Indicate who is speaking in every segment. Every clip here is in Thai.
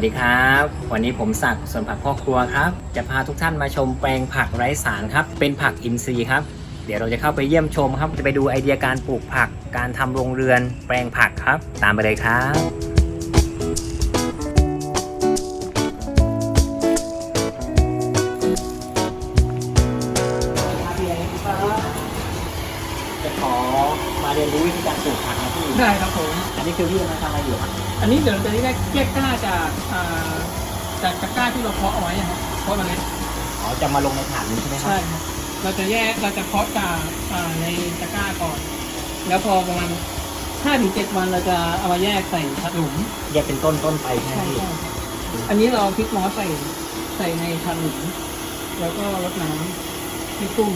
Speaker 1: วัสดีครับ วันนี้ผมศักดิ์ส่วนผักพ่อครัวครับ จะพาทุกท่านมาชมแปลงผักไร้สารครับ เป็นผักอินทรีย์ครับ เดี๋ยวเราจะเข้าไปเยี่ยมชมครับ จะไปดูไอเดียการปลูกผัก การทำโรงเรือน แปลงผักครับ ตามไปเลยครับ
Speaker 2: คื
Speaker 1: อพี่มาทำอะไรอยู่ครับ
Speaker 2: อันนี้เดี๋ยวเราจะได้แยกกล้าจากอ่าจากตะกร้าที่เราเพาะเอาไว้นะครับเพาะเมล็ด
Speaker 1: อ๋อจะมาลงในถาดนี้ใช่ไหมครับ
Speaker 2: ใช่ครับเราจะแยกเราจะเพาะจากอ่าในตะกร้าก่อน แล้วพอประมาณห้าถึงเจ็ดวันเราจะเอามาแยกใส่ถาดหลุม
Speaker 1: แยกเป็นต้นต้นๆไปใช่ไหม
Speaker 2: ใช่
Speaker 1: พี่
Speaker 2: ใช่อันนี้เราเอาพริกมอสใส่ใส่ในถาดหลุมแล้วก็รดน้ำให้ชุ่ม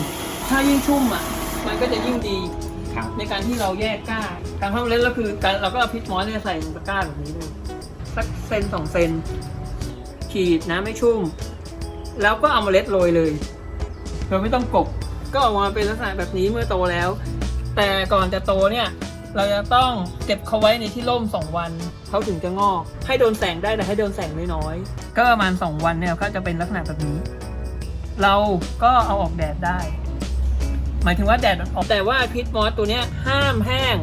Speaker 2: ถ้ายิ่งชุ่มอะ มันก็จะยิ่งดี
Speaker 1: ครับ
Speaker 2: ในการที่เราแยกก้าการทำเล็ดก็คือการเราก็เอาพริกมอสเนี่ยใส่ลงตะกร้าแบบนี้เลยสักเซนสองเซนขีดน้ำให้ชุ่ม แล้วก็เอาเมล็ดโรยเลยเราไม่ต้องกบก็ออกมาเป็นลักษณะแบบนี้เมื่อโตแล้ว แต่ก่อนจะโตเนี่ยเราจะต้องเก็บเขาไว้ในที่ร่มสองวันเขาถึงจะงอก ให้โดนแสงได้แต่ให้โดนแสงน้อยๆก็ประมาณสองวันเนี่ยก็จะเป็นลักษณะแบบนี้ เราก็เอาออกแดดได้ หมายถึงว่าแดดออกแต่ว่าพิษมอสตัวเนี้ยห้ามแห้ง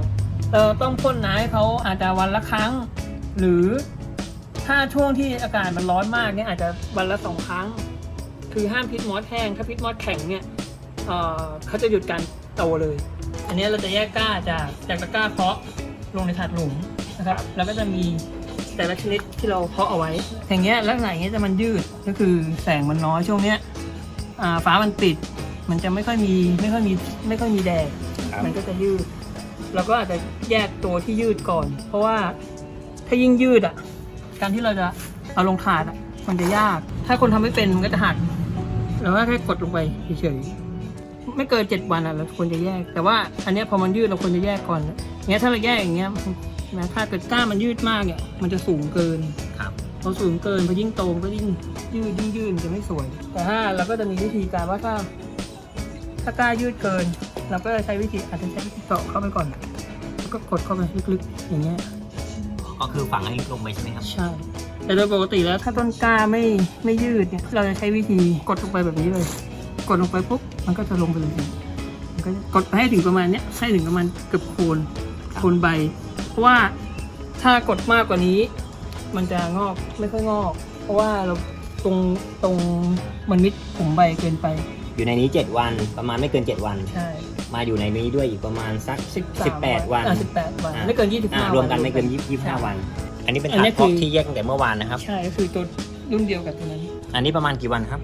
Speaker 2: เราต้องพ่นน้ำให้เขาอาจจะวันละครั้ง หรือถ้าช่วงที่อากาศมันร้อนมากเนี่ยอาจจะวันละสองครั้ง คือห้ามพิษมอสแห้ง ถ้าพิษมอสแข็งเนี่ยเเขาจะหยุดการโตเลย อันนี้เราจะแยกก้าจากจากตะกร้าเพาะลงในถาดหลุมนะครับ แล้วก็จะมีแต่ละชนิดที่เราเพาะเอาไว้ อย่างเงี้ยลักษณะอย่างเงี้ยจะมันยืดก็คือแสงมันน้อยช่วงเนี้ยฟ้ามันปิด มันจะไม่ค่อยมีไม่ค่อยมีไม่ค่อยมีแดด
Speaker 1: ครับ
Speaker 2: มันก็จะยืดเราก็อาจจะแยกตัวที่ยืดก่อน เพราะว่าถ้ายิ่งยืดอะ การที่เราจะเอาลงถาดอะมันจะยาก ถ้าคนทำไม่เป็นมันก็จะหักเราก็แค่กดลงไปเฉยๆไม่เกินเจ็ดวันอะเราควรจะแยก แต่ว่าอันเนี้ยพอมันยืดเราควรจะแยกก่อนอย่างเงี้ยถ้าเราแยกอย่างเงี้ยนะถ้าเกิดกล้ามมันยืดมากเนี่ยมันจะสูงเกิน
Speaker 1: ครับ
Speaker 2: พอสูงเกินพอยิ่งโตมันก็ยิ่งยืดยิ่งยืดมันจะไม่สวย แต่ถ้าเราก็จะมีวิธีการว่าถ้า ถ้ากล้ายืดเกิน เราก็จะใช้วิธีอาจจะใช้วิธีเจาะเข้าไปก่อนแล้วก็กดเข้าไปลึกๆอย่างเงี้ย
Speaker 1: ก็คือฝังให้ลึกลงไปใช่ไหมครับ
Speaker 2: ใช่ แต่โดยปกติแล้วถ้าต้นกล้าไม่ไม่ยืดเนี่ยเราจะใช้วิธีกดลงไปแบบนี้เลย กดลงไปปุ๊บมันก็จะลงไปเลยมันก็จะกดให้ถึงประมาณเนี้ยให้ถึงประมาณเกือบโคนโคนใบ เพราะว่าถ้ากดมากกว่านี้ มันจะงอกไม่ค่อยงอก เพราะว่าเราตรงตรงมันมิดผมใบเกินไป
Speaker 1: อยู่ในนี้ 7 วันประมาณไม่เกิน 7 วัน
Speaker 2: ใช่
Speaker 1: มาอยู่ในนี้ด้วยอีกประมาณสัก
Speaker 2: สิบ
Speaker 1: 18 วัน
Speaker 2: อ่าสิบแปดวัน
Speaker 1: อ่า
Speaker 2: ไม่เกินยี่สิบ
Speaker 1: อ่า
Speaker 2: ห้าร
Speaker 1: วมกันไม่เกิน
Speaker 2: ใช่
Speaker 1: 25 วัน อันนี้เป็น
Speaker 2: อัน
Speaker 1: ถา
Speaker 2: นี้
Speaker 1: ด
Speaker 2: คือ
Speaker 1: เพาะที่แยกตั้งแต่เมื่อวานนะครับ
Speaker 2: ใช่ก็คือตัวรุ่นเดียวกับตัวนั้น
Speaker 1: อันนี้ประมาณกี่วันครับ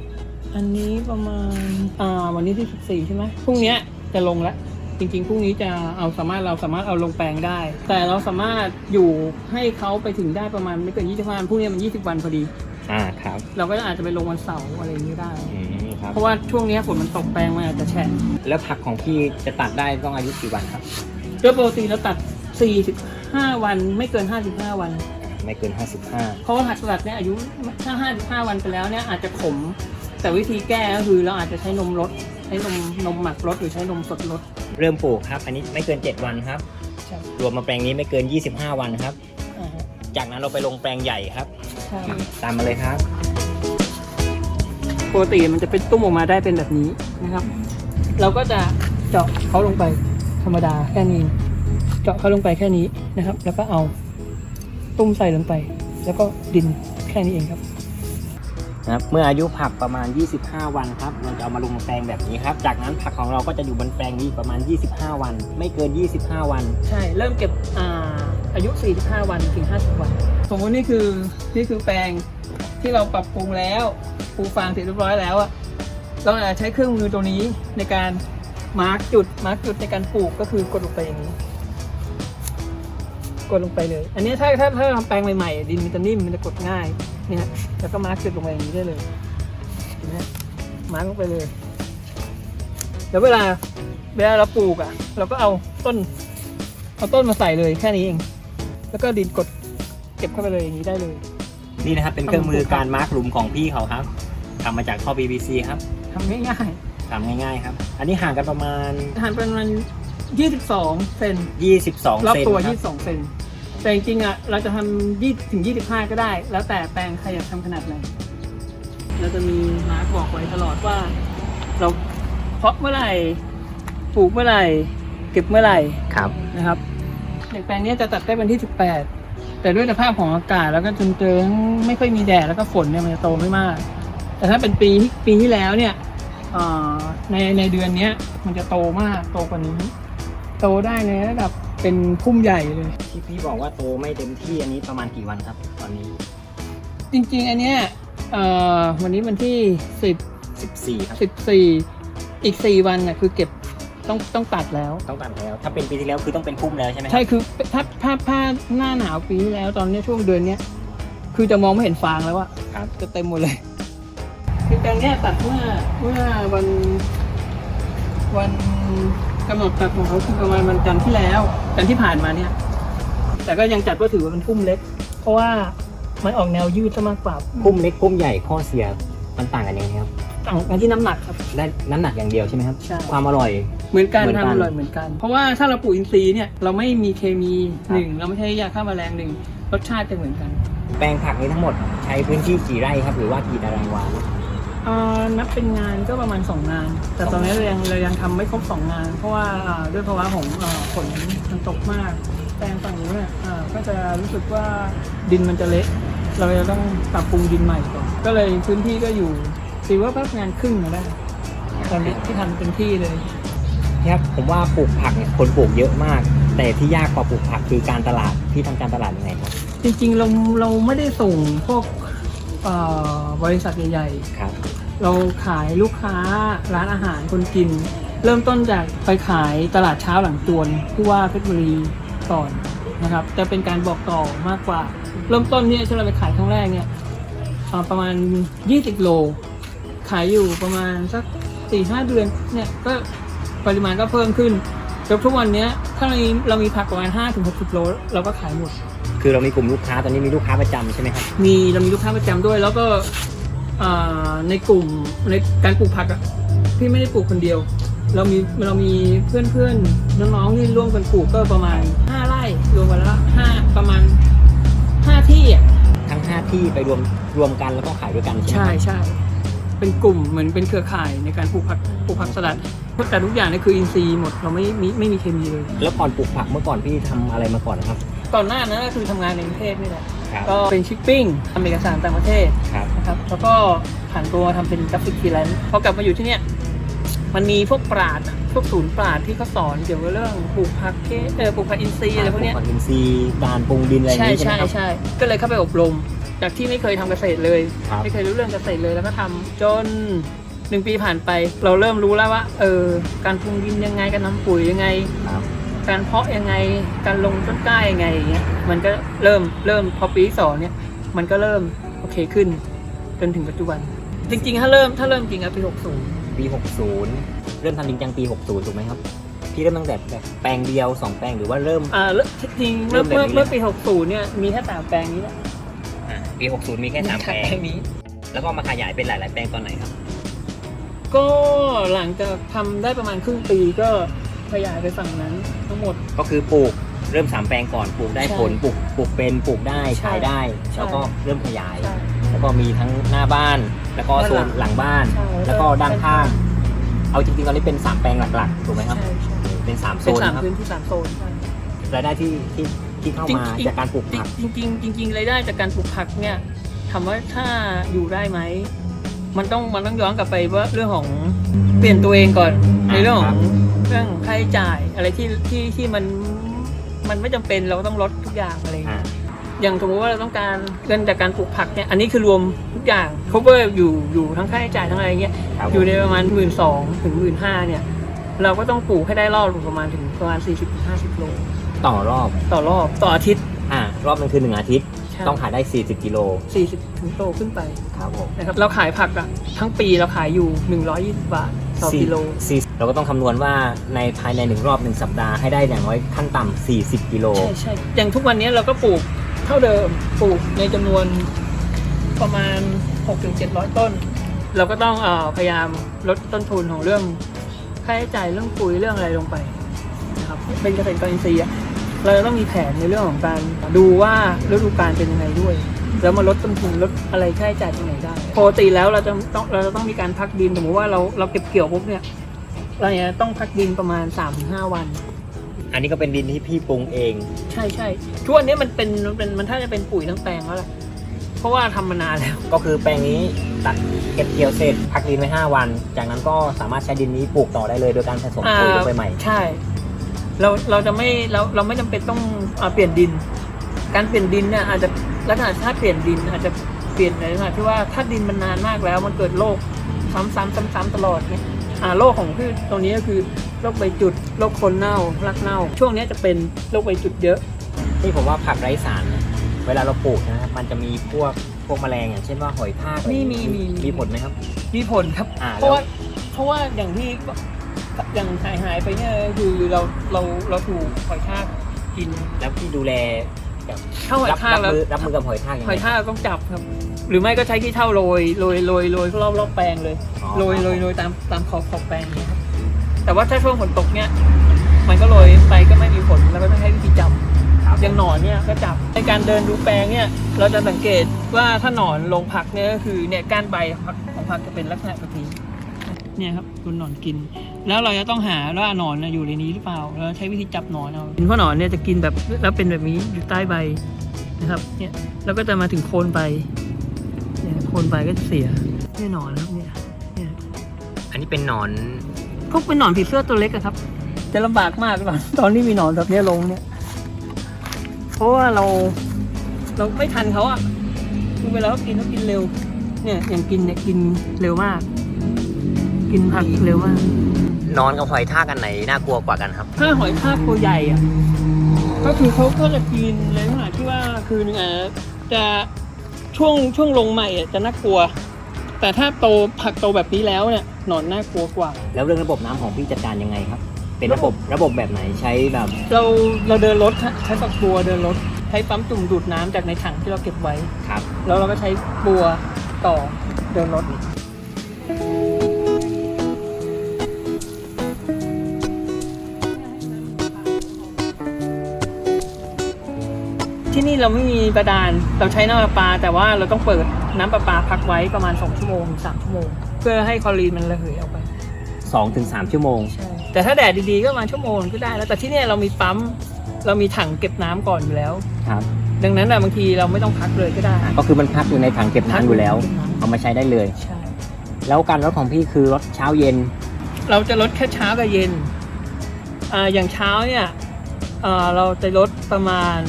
Speaker 2: อันนี้ประมาณ อ่า วันนี้ที่สิบสี่ใช่ไหมพรุ่งเนี้ยจะลงแล้ว จริงๆพรุ่งนี้จะเอาสามารถเราสามารถเอาลงแปลงได้ แต่เราสามารถอยู่ให้เขาไปถึงได้ประมาณไม่เกินยี่สิบวันพรุ่งนี้มันยี่สิบวันพอดี
Speaker 1: อ่าครับ
Speaker 2: เราก็อาจจะไปลงวันเสาร์อะไรอย่างนี้ได้
Speaker 1: อืม ครับ
Speaker 2: เพราะว่าช่วงเนี้ยฝนมันตกแปลงมันอาจจะแฉะ
Speaker 1: แล้วผักของพี่จะตัดได้ต้องอายุกี่วันครับ
Speaker 2: โดยปกติเราตัด 45 วันไม่เกิน 55 วัน
Speaker 1: ไม่เกิน 55
Speaker 2: เพราะว่าผักสลัดเนี่ยอายุถ้า 55 วันไปแล้วเนี่ยอาจจะขม แต่วิธีแก้ก็คือเราอาจจะใช้นมรสใช้นมนมหมักรสหรือใช้นมสดรส
Speaker 1: เริ่มปลูกครับ อันนี้ไม่เกิน 7 วันครับ
Speaker 2: ใช่
Speaker 1: รวมมาแปลงนี้ไม่เกิน 25 วันครับ
Speaker 2: อ่าฮะ
Speaker 1: จากนั้นเราไปลงแปลงใหญ่ครับ
Speaker 2: ใช่
Speaker 1: ตามมาเลยครับ
Speaker 2: ป กติมันจะเป็นตุ้มออกมาได้เป็นแบบนี้นะครับ เราก็จะเจาะเขาลงไปธรรมดาแค่นี้ เจาะเขาลงไปแค่นี้นะครับ แล้วก็เอาตุ้มใส่ลงไป แล้วก็ดินแค่นี้เองครับ
Speaker 1: นะครับเมื่ออายุผักประมาณ 25 วันครับ เราจะเอามาลงแปลงแบบนี้ครับ จากนั้นผักของเราก็จะอยู่บนแปลงนี้ประมาณ 25 วัน ไม่เกิน 25 วัน
Speaker 2: ใช่ เริ่มเก็บอ่าอายุ 45 วันถึง 50 วัน สมมตินี่คือนี่คือแปลง ที่เราปรับปรุงแล้วปูฟางเสร็จเรียบร้อยแล้วอะเราอาจจะใช้เครื่องมือตัวนี้ในการมาร์กจุดมาร์กจุดในการปลูกก็คือกดลงไปอย่างนี้ กดลงไปเลย อันนี้ถ้าถ้าถ้าทำแปลงใหม่ๆดินมันจะนิ่มมันจะกดง่ายเนี่ยแล้วก็มาร์กจุดลงไปอย่างนี้ได้เลยเห็นไหมฮะมาร์กลงไปเลย แล้วเวลาเวลาเราปลูกอะ เราก็เอาต้น เอาต้นมาใส่เลยแค่นี้เอง แล้วก็ดินกดเก็บเข้าไปเลยอย่างนี้ได้เลย
Speaker 1: นี่นะครับเป็นเครื่องมือการมาร์คหลุมของพี่เขาครับทำมาจากท่อ PVC ครับ
Speaker 2: ทำง่าย
Speaker 1: ทำง่ายๆครับ อันนี้ห่างกันประมาณ
Speaker 2: ๆหั่นเป็นประมาณ22 เซน
Speaker 1: 22
Speaker 2: รอบ
Speaker 1: เซน
Speaker 2: ตัว
Speaker 1: ครับ
Speaker 2: 22 เซนแต่จริงๆอะเราจะทำยี่ถึง 25 ก็ได้ แล้วแต่แปลงใครอยากทำขนาดไหนเราจะมีมาร์กบอกไว้ตลอดว่า เราเพาะเมื่อไหร่ปลูกเมื่อไหร่ เก็บเมื่อไหร่
Speaker 1: ครับ
Speaker 2: นะครับอย่างแปลงเนี้ยจะตัดได้วันที่ 18 แต่ด้วยสภาพของอากาศแล้วก็จนเจอไม่ค่อยมีแดดแล้วก็ฝนเนี่ยมันจะโตไม่มาก แต่ถ้าเป็นปีที่ปีที่แล้วเนี่ยเอ่อในในเดือนเนี้ยมันจะโตมากโตกว่านี้ โตได้ในระดับเป็นพุ่มใหญ่เลย
Speaker 1: ที่พี่บอกว่าโตไม่เต็มที่อันนี้ประมาณกี่วันครับ ตอนนี้
Speaker 2: จริงๆ อันเนี้ยเอ่อวันนี้วันที่10
Speaker 1: 14ครับ
Speaker 2: 14อีก4วันน่ะคือเก็บ ต้องต้องตัดแล้ว
Speaker 1: ต้องตัดแล้ว ถ้าเป็นปีที่แล้วคือต้องเป็นพุ่มแล้วใช่ไหม
Speaker 2: ใช่คือถ้าถ้าถ้าหน้าหนาวปีที่แล้วตอนเนี้ยช่วงเดือนเนี้ยคือจะมองไม่เห็นฟางแล้วอะ
Speaker 1: ครับ
Speaker 2: จะเต็มหมดเลย คือแปลงเนี้ยตัดเมื่อเมื่อวัน วันกำหนดตัดของเขาคือประมาณวันจันทร์ที่แล้วจันทร์ที่ผ่านมาเนี่ย แต่ก็ยังจัดว่าถือว่าเป็นพุ่มเล็ก เพราะว่ามันออกแนวยืดซะมากกว่า
Speaker 1: พุ่มเล็กพุ่มใหญ่ข้อเสียมันต่างกันยังไงครับ
Speaker 2: ต่างกันที่น้ำหนักครับ
Speaker 1: ได้น้ำหนักอย่างเดียวใช่ไหมครับ
Speaker 2: ใช่
Speaker 1: ความอร่อย
Speaker 2: เหมือนกัน
Speaker 1: เหมือนกัน
Speaker 2: ทำอร่อยเหมือนกัน เพราะว่าถ้าเราปลูกอินทรีย์เนี่ยเราไม่มีเคมีหนึ่งเราไม่ใช้ยาฆ่าแมลงหนึ่งรสชาติจะเหมือนกัน
Speaker 1: แปลงผักนี้ทั้งหมดใช้พื้นที่กี่ไร่ครับ หรือว่ากี่ตารางวา
Speaker 2: เอ่อนับเป็นงานก็ประมาณ 2 งาน แต่ตอนนี้เรายังเรายังทำไม่ครบ 2 งาน เพราะว่าอ่าด้วยภาวะของอ่าฝนมันตกมาก แปลงฝั่งนู้นเนี่ยอ่าก็จะรู้สึกว่าดินมันจะเละเราจะต้องปรับปรุงดินใหม่ก่อนก็เลยพื้นที่ก็อยู่ ถือว่าพักงานครึ่งมาได้ตอนนี้ที่ทำเป็นที่เลย
Speaker 1: ครับผมว่าปลูกผักเนี่ยคนปลูกเยอะมาก แต่ที่ยากกว่าปลูกผักคือการตลาดที่ทำการตลาดยังไงครับ
Speaker 2: จริงๆเราเราไม่ได้ส่งพวกเอ่อบริษัทใหญ่ๆ
Speaker 1: ครับ
Speaker 2: เราขายลูกค้าร้านอาหารคนกิน เริ่มต้นจากไปขายตลาดเช้าหลังจวนผู้ว่าเพชรบุรีก่อนนะครับแต่เป็นการบอกต่อมากกว่า เริ่มต้นเนี่ยที่เราไปขายครั้งแรกเนี่ยอ่าประมาณ 20 โล ขายอยู่ประมาณสักสี่ห้าเดือนเนี่ยก็ปริมาณก็เพิ่มขึ้นจนทุกวันเนี้ยถ้าเรามีเรามีผักประมาณ5ถึง60โลเราก็ขายหมด
Speaker 1: คือเรามีกลุ่มลูกค้าตอนนี้มีลูกค้าประจำใช่ไหมครับ
Speaker 2: มีเรามีลูกค้าประจำด้วย แล้วก็อ่าในกลุ่มในการปลูกผักอะพี่ไม่ได้ปลูกคนเดียว เรามีเรามีเพื่อนเพื่อนๆน้องๆที่ร่วมกันปลูกก็ประมาณห้าไร่รวมกันแล้วห้าประมาณห้าที่อะ
Speaker 1: ทั้ง 5 ที่ไปรวมรวมกันแล้วก็ขายด้วยกันใช่ไหม
Speaker 2: ใช่
Speaker 1: ครับ
Speaker 2: ใช่ เป็นกลุ่มเหมือนเป็นเครือข่ายในการปลูกผักปลูกผักสลัดแต่ทุกอย่างนี่คืออินทรีย์หมดเราไม่มีไม่มีเคมีเลย
Speaker 1: แล้วก่อนปลูกผักเมื่อก่อนพี่ทำอะไรมาก่อนนะครับ
Speaker 2: ก่อนหน้านั้นก็คือทำงานในกรุงเทพนี่แหละ
Speaker 1: ครับ
Speaker 2: ก็เป็นชิปปิ้งทำเอกสารต่างประเทศ
Speaker 1: ครับ
Speaker 2: นะครับแล้วก็ผ่านตัวทำเป็นกราฟิกฟรีแลนซ์พอกลับมาอยู่ที่เนี่ย มันมีพวกปราดอะพวกศูนย์ปราดที่เขาสอนเกี่ยวกับเรื่องปลูกผักเคเออปลูกผักอินทรีย์อะไรพวกเนี้ย
Speaker 1: ปลูกผักอินทรีย์การปรุงดินอะไรอย่าง
Speaker 2: ใช่
Speaker 1: นี้ใช่ไห
Speaker 2: ใช่
Speaker 1: มครับ
Speaker 2: ใช่ก็เลยเข้าไปอบรม จากที่ไม่เคยทำเกษตรเลย
Speaker 1: ครับ
Speaker 2: ไม่เคยรู้เรื่องเกษตรเลยแล้วก็ทำจนหนึ่งปีผ่านไป เราเริ่มรู้แล้วว่าเออการปรุงดินยังไงการทำปุ๋ยยังไง
Speaker 1: ครับ
Speaker 2: การเพาะยังไง การลงต้นกล้ายังไงอย่างเงี้ย มันก็เริ่มเริ่มพอปีที่สองเนี่ย มันก็เริ่มโอเคขึ้น จนถึงปัจจุบัน จริงๆ ถ้าเริ่มถ้าเริ่มจริงอะปี 60
Speaker 1: ปี 60 เริ่มทำจริงจังปี 60 ถูกไหมครับ พี่เริ่มตั้งแต่แบบแปลงเดียว 2 แปลงหรือว่าเริ่ม
Speaker 2: อ่าเริ่มจริงๆเมื่อ
Speaker 1: เริ่
Speaker 2: เมื่อ
Speaker 1: มแบบนี้
Speaker 2: เมื่อปี 60 เนี่ยมีแค่สามแปลงนี้แหละ
Speaker 1: อ่าปี 60 มีแค่3แปลง
Speaker 2: นี้
Speaker 1: แล้วก็มาขยายเป็นหลาย ๆ แปลงตอนไหนครับ
Speaker 2: ก็หลังจากทำได้ประมาณครึ่งปีก็ขยายไปฝั่งนั้นทั้งหมด
Speaker 1: ก็คือปลูกเริ่ม3แปลงก่อนปลูกได้
Speaker 2: ใช่
Speaker 1: ผลปลูกปลูกเป็นปลูกได้
Speaker 2: ใช่
Speaker 1: ขายได้
Speaker 2: ใช่
Speaker 1: แล้วก็เริ่มขยาย
Speaker 2: ใช่
Speaker 1: แล้วก็มีทั้งหน้าบ้าน แล้วก็โซนหลังบ้าน
Speaker 2: ใช่
Speaker 1: แล้วก็ด้านข้าง เอาจริงๆตอนนี้เป็น3แปลงหลักๆถูกไหมครับ
Speaker 2: ใช่ใช่
Speaker 1: เป็น3โซ
Speaker 2: เป็น
Speaker 1: น
Speaker 2: สาม
Speaker 1: นะครับ
Speaker 2: พื้นที่สามโซนใช่
Speaker 1: รายได้ที่ที่ที่เข้ามา
Speaker 2: จริงๆ
Speaker 1: จากการปลูกผัก
Speaker 2: จริงๆจริงๆรายได้จากการปลูกผักเนี่ยถามว่าถ้าอยู่ได้ไหม มันต้องมันต้องย้อนกลับไปว่าเรื่องของเปลี่ยนตัวเองก่อน
Speaker 1: อ่า
Speaker 2: ในเรื่องข
Speaker 1: ครั
Speaker 2: อง
Speaker 1: บ
Speaker 2: เรื่องค่าใช้จ่ายอะไรที่ที่ที่มันมันไม่จำเป็นเราก็ต้องลดทุกอย่างอะไรอย่าง
Speaker 1: อ่า
Speaker 2: เงี้ย อย่างสมมติว่าเราต้องการเงินจากการปลูกผักเนี่ย อันนี้คือรวมทุกอย่าง cover อยู่อยู่ทั้งค่าใช้จ่ายทั้งอะไรเงี้ย
Speaker 1: ครับผม
Speaker 2: อยู่ในประมาณหมื่นสองถึงหมื่นห้าเนี่ย เราก็ต้องปลูกให้ได้รอบประมาณถึงประมาณ 40-50 โล
Speaker 1: ต่อรอบ
Speaker 2: ต่อรอบต่ออาทิตย์
Speaker 1: อ่ารอบหนึงคือ 1 อาทิตย์
Speaker 2: ใช่
Speaker 1: ต้องขายได้ 40 กิโล
Speaker 2: 40ถึงโลขึ้นไป
Speaker 1: ครับผม
Speaker 2: นะครับ เราขายผักอะทั้งปีเราขายอยู่ 120 บาทต่อกิโล
Speaker 1: สี่เราก็ต้องคำนวณว่าในภายในหนึ่งรอบหนึ่งสัปดาห์ให้ได้อย่างน้อยขั้นต่ำ40 กิโล
Speaker 2: ใช่ใช่อย่างทุกวันนี้เราก็ปลูก เท่าเดิมปลูกในจำนวนประมาณ 6-700 ต้น เราก็ต้องอพยายามลดต้นทุนของเรื่องค่าใช้จ่ายเรื่องปุ๋ยเรื่องอะไรลงไปนะครับเป็นเกษตรกรอินทรีย์เราจะต้องมีแผนในเรื่องของการดูว่าฤดูกาลเป็นยังไงด้วย แล้วมาลดต้นทุนลดอะไรค่าใช้จ่ายตรงไหนได้ปกติแล้วเราจะต้องเราจะต้องมีการพักดินสมมติว่าเราเราเก็บเกี่ยวปุ๊บเนี่ยเราเนี่ยต้องพักดินประมาณ3-5วัน
Speaker 1: อันนี้ก็เป็นดินที่พี่ปรุงเอง
Speaker 2: ใช่ใช่ช่วงนี้มันเป็นมันเป็นมันถ้าจะเป็นปุ๋ยทั้งแปลงแล้วแหละเพราะว่าทำมานานแล้ว
Speaker 1: ก็คือแปลงนี้ตัดเก็บเกี่ยวเสร็จพักดินไว้5วัน จากนั้นก็สามารถใช้ดินนี้ปลูกต่อได้เลยโดยการผสมปุ๋ยลงไปใหม่
Speaker 2: ใช่ เราเราจะไม่เราเราไม่จำเป็นต้องอาเปลี่ยนดิน การเปลี่ยนดินเนี่ยอาจจะลักษณะถ้าเปลี่ยนดินอาจจะเปลี่ยนในลักษณะที่ว่าถ้าดินมันนานมากแล้วมันเกิดโรคซ้ำๆซ้ำๆตลอดเนี่ยอ่า โรคของพืชตรงนี้ก็คือโรคใบจุดโรคคนเน่ารักเน่า ช่วงนี้จะเป็นโรคใบจุดเยอะ
Speaker 1: ที่ผมว่าผักไร้สารเนี่ยเวลาเราปลูกนะครับมันจะมีพวกพวกแมลงอย่างเช่นว่าหอยทากอะไรอย่างงี้
Speaker 2: มีมีมี
Speaker 1: มีผลไหมครับ
Speaker 2: มีผลครับ
Speaker 1: อ่า
Speaker 2: เพราะว่า
Speaker 1: แล้ว
Speaker 2: เพราะว่าอย่างที่อย่างหายหายๆไปเนี่ยคือเราเราเราถูกหอยทากกิน
Speaker 1: แล้วพี่ดูแลแบบ
Speaker 2: ถ้าหอย
Speaker 1: รับ
Speaker 2: ทาก
Speaker 1: รับ
Speaker 2: แล้ว
Speaker 1: มือรับมือกับหอยทากยัง
Speaker 2: ห
Speaker 1: ไง
Speaker 2: อยทากต้องจับครับ หรือไม่ก็ใช้ขี้เท่าโรยโรยโรยโรยรอบรอบแปลงเลย
Speaker 1: อ๋อ
Speaker 2: โรยโรยโรยตามตามขอบขอบแปลงเนี่ยครับแต่ว่าถ้าช่วงฝนตกเนี่ยมันก็โรยไปก็ไม่มีผลแล้วก็ต้องให้วิธีจับ
Speaker 1: ครับ
Speaker 2: อย่างหนอนเนี่ยก็จับในการเดินดูแปลงเนี่ยเราจะสังเกตว่าถ้าหนอนลงผักเนี่ยก็คือเนี่ยก้านใบผักของผักจะเป็นลักษณะแบบนี้เนี่ยครับโดนหนอนกิน แล้วเราจะต้องหาว่าหนอนน่ะอยู่ในนี้หรือเปล่าเราใช้วิธีจับหนอนเอาเพราะหนอนเนี่ยจะกินแบบแล้วเป็นแบบนี้อยู่ใต้ใบนะครับเนี่ยแล้วก็จะมาถึงโคนใบเนี่ยโคนใบก็จะเสียเนี่ยหนอนครับเนี่ยเนี่ย
Speaker 1: อันนี้เป็นหนอน
Speaker 2: พวกเป็นหนอนผีเสื้อตัวเล็กอะครับ จะลำบากมากตอนตอนที่มีหนอนแบบนี้ลงเนี่ย เพราะว่าเราเราไม่ทันเขาอะคือเวลาเขากินเขากินเร็ว เนี่ยอย่างกินเนี่ยกินเร็วมาก กินผักเร็วมาก
Speaker 1: นอนกับหอยทากอันไหนน่ากลัวกว่ากันครับ
Speaker 2: ถ้าหอยทากตัวใหญ่อะก็คือเขาก็จะกินในขณะที่ว่าคือนึงอะจะ ช่วงช่วงลงใหม่อะจะน่ากลัว แต่ถ้าโตผักโตแบบนี้แล้วเนี่ยหนอนน่ากลัวกว่า
Speaker 1: แล้วเรื่องระบบน้ำของพี่จัดการยังไงครับ เป็นระบบระบบแบบไหนใช้แบบ
Speaker 2: เราเราเดินรถฮะใช้ฝักบัวเดินรถใช้ปั๊มตุ่มดูดน้ำจากในถังที่เราเก็บไว้
Speaker 1: ครับ
Speaker 2: แล้วเราก็ใช้บัวต่อเดินรถ เราไม่มีประดาน เราใช้น้ำประปา แต่ว่าเราต้องเปิดน้ำประปาพักไว้ประมาณ 2 ชั่วโมงถึง3ชั่วโมง เพื่อให้คลอรีนมันระเหยออกไป
Speaker 1: 2-3ชั่วโมง
Speaker 2: ใช่ แต่ถ้าแดดดีๆก็ประมาณชั่วโมงก็ได้ แล้วแต่ที่เนี่ยเรามีปั๊ม เรามีถังเก็บน้ำก่อนอยู่แล้ว
Speaker 1: ครับ
Speaker 2: ดังนั้นนะบางทีเราไม่ต้องพักเลยก็ได้
Speaker 1: อ่าก็คือมันพักอยู่ในถังเก็บน้ำอยู่แล้ว เอามาใช้ได้เลย
Speaker 2: ใช่
Speaker 1: แล้วการลดของพี่คือลดเช้าเย็น
Speaker 2: เราจะลดแค่เช้ากับเย็น อ่า อย่างเช้าเนี่ยอ่าเราจะลดประมาณ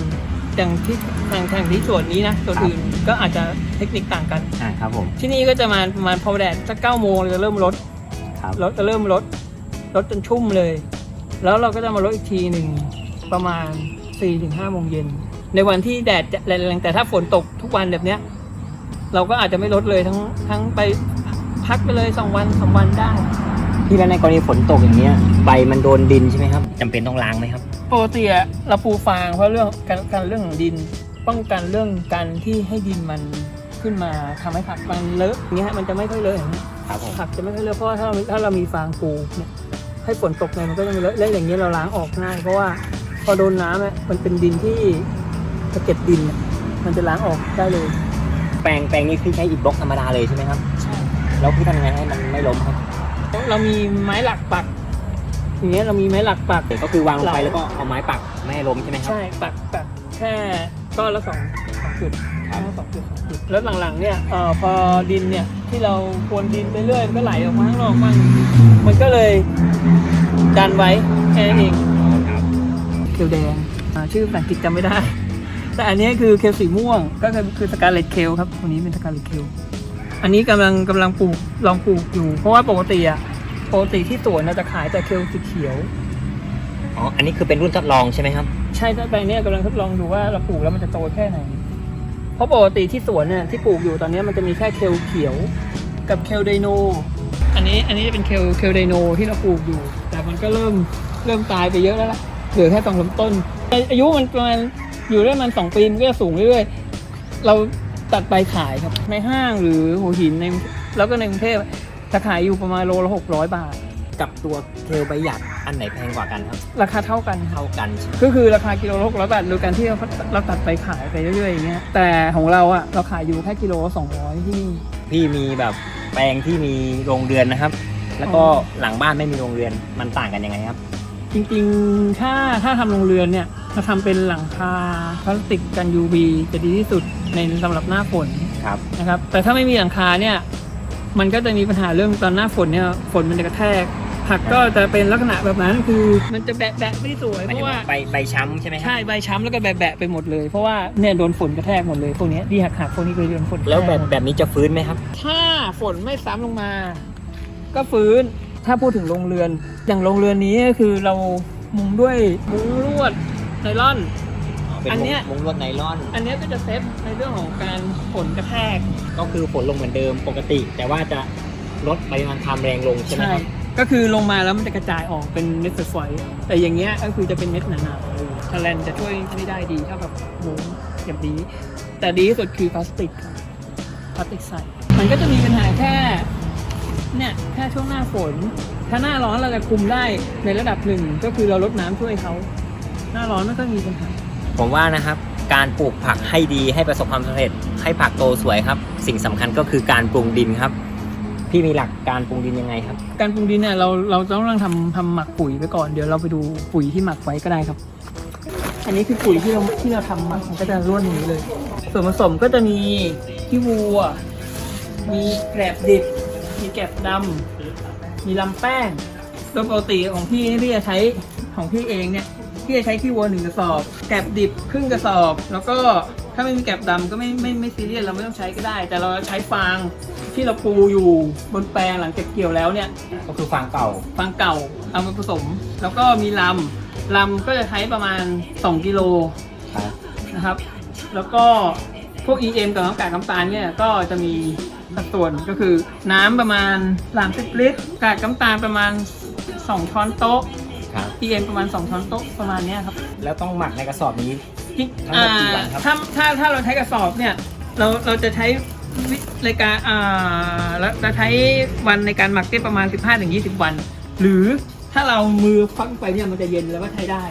Speaker 2: อย่างที่ทางทางที่ส่วนนี้นะส่วน
Speaker 1: ครับ
Speaker 2: อื่นก็อาจจะเทคนิคต่างกัน
Speaker 1: อ่าครับผม
Speaker 2: ที่นี่ก็จะมาประมาณพอแดดสักเก้าโมงเราจะเริ่มลด
Speaker 1: ครับ
Speaker 2: ลดจะเริ่มลดลดจนชุ่มเลย แล้วเราก็จะมาลดอีกทีหนึ่งประมาณ4ี่ถึงห้าโมงเย็นในวันที่แดดจะแรงๆแต่ถ้าฝนตกทุกวันแบบเนี้ย เราก็อาจจะไม่ลดเลยทั้งทั้งไปพักไปเลยสองวันสามวันได้
Speaker 1: พี่แล้วในกรณีฝนตกอย่างเนี้ยใบมันโดนดินใช่ไหมครับจำเป็นต้องล้างไหมครับ
Speaker 2: ปกติอะเราปูฟางเพราะเรื่องการการเรื่องของดิน ป้องกันเรื่องการที่ให้ดินมันขึ้นมาทำให้ผักมันเลอะอย่างเงี้ยมันจะไม่ค่อยเลอะอย่างเงี้ย
Speaker 1: ครับผม
Speaker 2: ผักจะไม่ค่อยเลอะเพราะว่าถ้าเราถ้าเรามีฟางปูเนี่ยให้ฝนตกไงมันก็จะไม่เลอะแล้วอย่างเงี้ยเราล้างออกง่ายเพราะว่าพอโดนน้ำอะมันเป็นดินที่สะเก็ดดินอะมันจะล้างออกได้เลย
Speaker 1: แปลงแปลงนี้พี่ใช้อิฐบล็อกธรรมดาเลยใช่ไหมครับ
Speaker 2: ใช่
Speaker 1: แล้วพี่ทำยังไงให้มันไม่ล้มครับ
Speaker 2: เรามีไม้หลักปักอย่างเงี้ยเรามีไม้หลักปัก
Speaker 1: ก็คือวางลงไป
Speaker 2: เรา
Speaker 1: แล้วก็เอาไม้ปักไม่ให้ล้มใช่ไหมครับ
Speaker 2: ใช่ปักปักแค่ก้อนละสองสองจุด
Speaker 1: ครับ
Speaker 2: แค่สองจุดสองจุดแล้วหลังๆเนี่ยเอ่อพอดินเนี่ยที่เราพรวนดินไปเรื่อยมันก็ไหลออกมาข้างนอกบ้างมันก็เลยดันไว้แค่นั้นเอง
Speaker 1: ครับ
Speaker 2: เคียวแดงอ่าชื่อภาษาอังกฤษจำไม่ได้ แต่อันนี้คือเคลสีม่วง ก็คือคือสกาเลตเคลครับตัวนี้เป็นสกาเลตเคลอันนี้กำลังกำลังปลูกลองปลูกอยู่ เพราะว่าปกติอะ ปกติที่สวนเราจะขายแต่เคลสีเขียว
Speaker 1: อ๋อ อันนี้คือเป็นรุ่นทดลองใช่ไหมครับ
Speaker 2: ใช่ถ้าแปลงเนี้ยกำลังทดลองดูว่าเราปลูกแล้วมันจะโตแค่ไหน เพราะปกติที่สวนเนี่ยที่ปลูกอยู่ตอนเนี้ยมันจะมีแค่เคลเขียว กับเคลไดโน อันนี้อันนี้จะเป็นเคลเคลไดโนที่เราปลูกอยู่ แต่มันก็เริ่มเริ่มตายไปเยอะแล้วล่ะเหลือแค่สองลำต้น อายุมันประมาณอยู่ได้มันสองปีมันก็จะสูงเรื่อยๆ เราตัดไปขายครับในห้างหรือหัวหินในแล้วก็ในกรุงเทพ จะขายอยู่ประมาณโลละหกร้อยบาท
Speaker 1: กับตัวเคลใบหยักอันไหนแพงกว่ากันครับ
Speaker 2: ราคาเท่ากันครับ
Speaker 1: เท่ากันใช่ไหม
Speaker 2: ก็คือราคากิโลละหกร้อยบาทโดยการที่เราเราตัดไปขายไปเรื่อยๆอย่างเงี้ยแต่ของเราอะเราขายอยู่แค่กิโลละสองร้อยที่นี่
Speaker 1: พี่มีแบบแปลงที่มีโรงเรือนนะครับ แล้วก็หลังบ้านไม่มีโรงเรือนมันต่างกันยังไงครับ
Speaker 2: จริงๆ ถ้าถ้าทำโรงเรือนเนี่ยเราทำเป็นหลังคาพลาสติกกัน UV จะดีที่สุดในสำหรับหน้าฝน
Speaker 1: ครับ
Speaker 2: นะครับ แต่ถ้าไม่มีหลังคาเนี่ย มันก็จะมีปัญหาเรื่องตอนหน้าฝนเนี่ยฝนมันจะกระแทกผักก็จะเป็นลักษณะแบบนั้นคือมันจะแบะแบะไม่สวย
Speaker 1: หมาย
Speaker 2: เพ
Speaker 1: ถึง
Speaker 2: ราะว่า
Speaker 1: ว่าใบใบช้ำใช่ไหมครับ
Speaker 2: ใช่ใบช้ำแล้วก็แบะแบะไปหมดเลยเพราะว่าเนี่ยโดนฝนกระแทกหมดเลยพวกเนี้ยดีหักหักๆพวกนี้ก็โดนฝนกระทก
Speaker 1: แล้วแบบ
Speaker 2: หมด
Speaker 1: แบบนี้จะฟื้นไหมครับ
Speaker 2: ถ้าฝนไม่ซ้ำลงมา ก็ฟื้นถ้าพูดถึงโรงเรือน อย่างโรงเรือนนี้ก็คือเรามุงด้วยมุ้งลวดไนล่อน
Speaker 1: เป็น
Speaker 2: อันเนี้ย
Speaker 1: มุ้งลวดไนลอน
Speaker 2: อันเนี้ยก็จะเซฟในเรื่องของการฝนกระแทก
Speaker 1: ก็คือฝนลงเหมือนเดิมปกติ แต่ว่าจะลดปริมาณความแรงลงใช่ไหมครับ
Speaker 2: ก็คือลงมาแล้วมันจะกระจายออกเป็นเม็ดฝอยๆแต่อย่างเงี้ยก็คือจะเป็นเม็ดหนาๆเลยทาแลนจะช่วยไม่ได้ดีเท่ากับมุ้งแบบนี้ แต่ดีที่สุดคือพลาสติกครับพลาสติกใสมันก็จะมีปัญหาแค่เนี่ยแค่ช่วงหน้าฝน ถ้าหน้าร้อนเราจะคุมได้ในระดับหนึ่งก็คือเราลดน้ำช่วยเขา หน้าร้อนไม่ค่อยมีปัญหา
Speaker 1: ผมว่านะครับการปลูกผักให้ดีให้ประสบความสำเร็จ ให้ผักโตสวยครับ สิ่งสำคัญก็คือการปรุงดินครับ พี่มีหลักการปรุงดินยังไงครับ
Speaker 2: การปรุงดินเนี่ยเราเราต้องทำทำหมักปุ๋ยไปก่อนเดี๋ยวเราไปดูปุ๋ยที่หมักไว้ก็ได้ครับ อันนี้คือปุ๋ยที่เราที่เราทำหมักมันก็จะร่วนอย่างนี้เลย ส่วนผสมก็จะมีขี้วัว มีแกลบดิบ มีแกลบดำมีลำแป้งโดยปกติของพี่นี่พี่จะใช้ของพี่เองเนี่ย พี่จะใช้ขี้วัวหนึ่งกระสอบ แกลบดิบครึ่งกระสอบ แล้วก็ถ้าไม่มีแกลบดำก็ไม่ไม่ไม่ซีเรียสเราไม่ต้องใช้ก็ได้ แต่เราใช้ฟางที่เราปูอยู่บนแปลงหลังเก็บเกี่ยวแล้วเนี่ย
Speaker 1: ก็คือฟางเก่า
Speaker 2: ฟางเก่าเอามาผสม แล้วก็มีลำลำก็จะใช้ประมาณ 2กิโล
Speaker 1: ครับ
Speaker 2: นะครับ แล้วก็พวก EM กับน้ำกากน้ำตาลเนี่ยก็จะมีสัดส่วนก็คือน้ำประมาณ30ลิตรกากน้ำตาลประมาณ 2 ช้อนโต๊ะ
Speaker 1: ครับ
Speaker 2: EM ประมาณ2ช้อนโต๊ะประมาณเนี้ยครับ
Speaker 1: แล้วต้องหมักในกระสอบนี้
Speaker 2: จริง
Speaker 1: ทั้งหมดกี่วันครับ
Speaker 2: ถ้าถ้าถ้าเราใช้กระสอบเนี่ย เราเราจะใช้วิในการอ่าเราจะใช้วันในการหมักได้ประมาณ 15-20 วัน หรือถ้าเรามือฟักไปเนี่ยมันจะเย็นแล้วก็ใช้ได้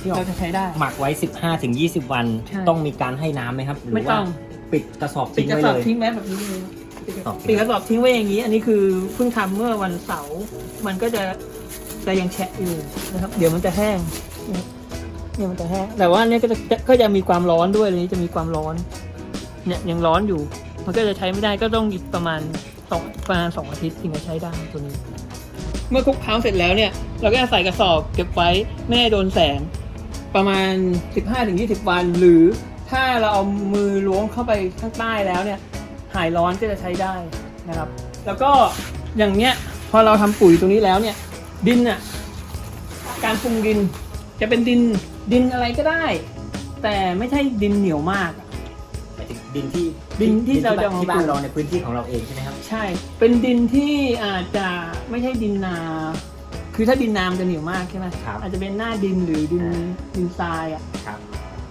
Speaker 1: ที่ออ
Speaker 2: เรา
Speaker 1: ก
Speaker 2: จะใช้ได้
Speaker 1: หมักไว้ 15ถึง20 วัน
Speaker 2: ใช่
Speaker 1: ต้องมีการให้น้ำไหมครับ หรื
Speaker 2: ไม่
Speaker 1: ว่า
Speaker 2: ต้อง
Speaker 1: ปิดกระสอบ
Speaker 2: ปิด
Speaker 1: ทิ้ง
Speaker 2: กระ
Speaker 1: ไว้
Speaker 2: สอบ
Speaker 1: เลย
Speaker 2: ทิ้งไว้แบบนี้เลย
Speaker 1: โอเค
Speaker 2: ปิดกระสอบทิ้งไว้อย่างนี้ อันนี้คือเพิ่งทำเมื่อวันเสาร์ มันก็จะ จะยังแฉะอยู่นะครับ เดี๋ยวมันจะแห้งเนี่ยมันจะแห้งแต่ว่าเนี่ยก็จะก็จะมีความร้อนด้วยอันนี้จะมีความร้อน เนี่ยยังร้อนอยู่ มันก็จะใช้ไม่ได้ก็ต้องอีกประมาณสองประมาณสองอาทิตย์ถึงจะใช้ได้ตัวนี้ เมื่อคลุกเคล้าเสร็จแล้วเนี่ย เราก็จะใส่กระสอบเก็บไว้ไม่ให้โดนแสงประมาณ 15-20 วัน หรือถ้าเราเอามือล้วงเข้าไปข้างใต้แล้วเนี่ย หายร้อนก็จะใช้ได้นะครับ แล้วก็อย่างเนี้ยพอเราทำปุ๋ยตรงนี้แล้วเนี่ย ดินอะการปรุงดินจะเป็นดินดินอะไรก็ได้ แต่ไม่ใช่ดินเหนียวมาก
Speaker 1: หมายถึงดินที่
Speaker 2: ดินที่เราจะ
Speaker 1: ที่บ้านเราในพื้นที่ของเราเองใช่ไหมครับ
Speaker 2: ใช่ เป็นดินที่อาจจะไม่ใช่ดินนา คือถ้าดินนามนจะเหนียวมากใช่ไหม
Speaker 1: ครับ
Speaker 2: อาจจะเป็นหน้าดินหรือดินดินทรายอะ
Speaker 1: ครับ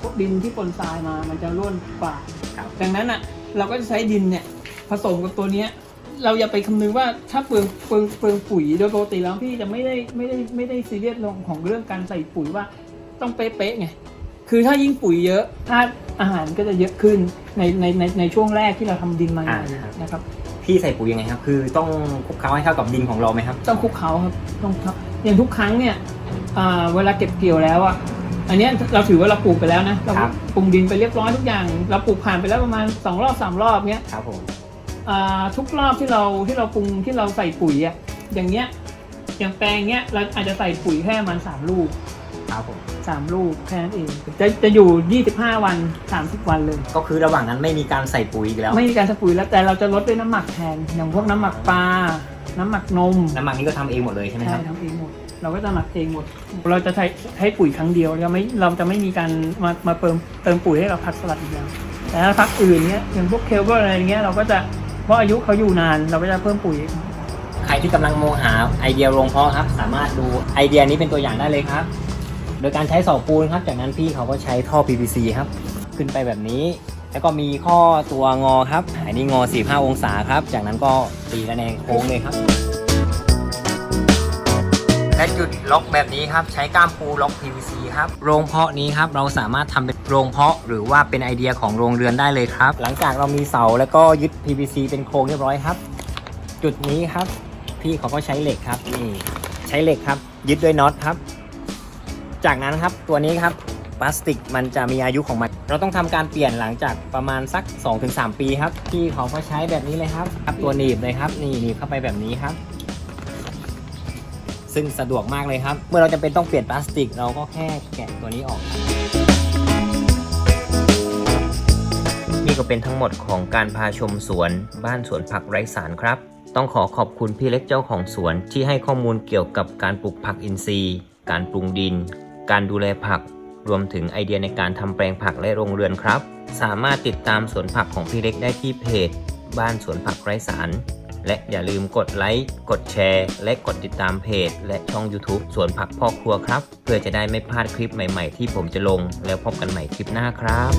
Speaker 2: พวกดินที่ปนทรายมา มันจะร่วนกว่า
Speaker 1: ครับ
Speaker 2: ดังนั้นอะ เราก็จะใช้ดินเนี่ยผสมกับตัวเนี้ย เราอย่าไปคำนึงว่าถ้าเปลืองเปลืองเปลืองปุ๋ยโดยปกติแล้วพี่จะไม่ได้ไม่ได้ไม่ได้ซีเรียสลงของเรื่องการใส่ปุ๋ยว่าต้องเป๊ะๆไงคือถ้ายิ่งปุ๋ยเยอะธาตุอาหารก็จะเยอะขึ้นในในในในช่วงแรกที่เราทำดินมาใหม่
Speaker 1: อ่าครับ
Speaker 2: นะครับ
Speaker 1: พี่ใส่ปุ๋ยยังไงครับ คือต้องคลุกเคล้าให้เข้ากับดินของเราไหมครับ
Speaker 2: ต้องคลุกเขาครับต้องครับอย่างทุกครั้งเนี่ยอ่าเวลาเก็บเกี่ยวแล้วอะอันเนี้ยเราถือว่าเราปลูกไปแล้วนะเรา
Speaker 1: ครับ
Speaker 2: ปรุงดินไปเรียบร้อยทุกอย่าง เราปลูกผ่านไปแล้วประมาณสองรอบสามรอบเนี้ย
Speaker 1: ครับผม
Speaker 2: อ่า ทุกรอบที่เราที่เราปรุงที่เราใส่ปุ๋ยอะอย่างเงี้ยอย่างแปลงเงี้ยเราอาจจะใส่ปุ๋ยแค่ประมาณสามลูก
Speaker 1: ครับผม
Speaker 2: สามลูกแค่นั้นเองจะจะอยู่25วัน30วันเลย
Speaker 1: ก็คือระหว่างนั้นไม่มีการใส่ปุ๋ยอีกแล้ว
Speaker 2: ไม่มีการใส่ปุ๋ยแล้วแต่เราจะลดด้วยน้ำหมักแทนอย่างพวกน้ำหมักปลาน้ำหมักนม
Speaker 1: น้ำมันนี่ก็ทำเองหมดเลยใช่ไหมค
Speaker 2: ใช่
Speaker 1: รับ
Speaker 2: ทำเองหมด เราก็จะหมักเองหมด เราจะใช้ใช้ปุ๋ยครั้งเดียวเราไม่เราจะไม่มีการมามาเติมเติมปุ๋ยให้กับผักสลัดอีกแล้วแต่ถ้าผักอื่นเนี้ยอย่างพวกเคลเบอร์อะไรเงี้ยเราก็จะ เพราะอายุเขาอยู่นานเราก็จะเพิ่มปุ๋ย
Speaker 1: ใครที่กำลังมองหาไอเดียโรงเพาะครับ สามารถดูไอเดียนี้เป็นตัวอย่างได้เลยครับ โดยการใช้เสาปูนครับ จากนั้นพี่เขาก็ใช้ท่อ PVC ครับ ขึ้นไปแบบนี้ แล้วก็มีข้อตัวงอครับอันนี้งอ 45 องศาครับ จากนั้นก็ตีระแนงโค้งเลยครับ และจุดล็อกแบบนี้ครับ ใช้ก้ามปูล็อก PVC ครับ โรงเพาะนี้ครับเราสามารถทำเป็น โรงเพาะหรือว่าเป็นไอเดียของโรงเรือนได้เลยครับ หลังจากเรามีเสาแล้วก็ยึด PVC เป็นโครงเรียบร้อยครับ จุดนี้ครับ พี่เขาก็ใช้เหล็กครับนี่ใช้เหล็กครับ ยึดด้วยน็อตครับ จากนั้นครับตัวนี้ครับพลาสติกมันจะมีอายุของมัน เราต้องทำการเปลี่ยนหลังจากประมาณสัก 2-3 ปีครับ พี่เขาก็ใช้แบบนี้เลยครับครับตัวหนีบเลยครับ นี่หนีบเข้าไปแบบนี้ครับซึ่งสะดวกมากเลยครับ เมื่อเราจะเป็นต้องเปลี่ยนพลาสติก เราก็แค่แกะตัวนี้ออก นี่ก็เป็นทั้งหมดของการพาชมสวนบ้านสวนผักไร้สารครับ ต้องขอขอบคุณพี่เล็กเจ้าของสวนที่ให้ข้อมูลเกี่ยวกับการปลูกผักอินทรีย์ การปรุงดิน การดูแลผัก รวมถึงไอเดียในการทำแปลงผักและโรงเรือนครับ สามารถติดตามสวนผักของพี่เล็กได้ที่เพจ บ้านสวนผักไร้สาร และอย่าลืมกดไลค์กดแชร์ และกดติดตามเพจ และช่อง YouTube สวนผักพ่อครัวครับ เพื่อจะได้ไม่พลาดคลิปใหม่ ๆ ที่ผมจะลง แล้วพบกันใหม่คลิปหน้าครับ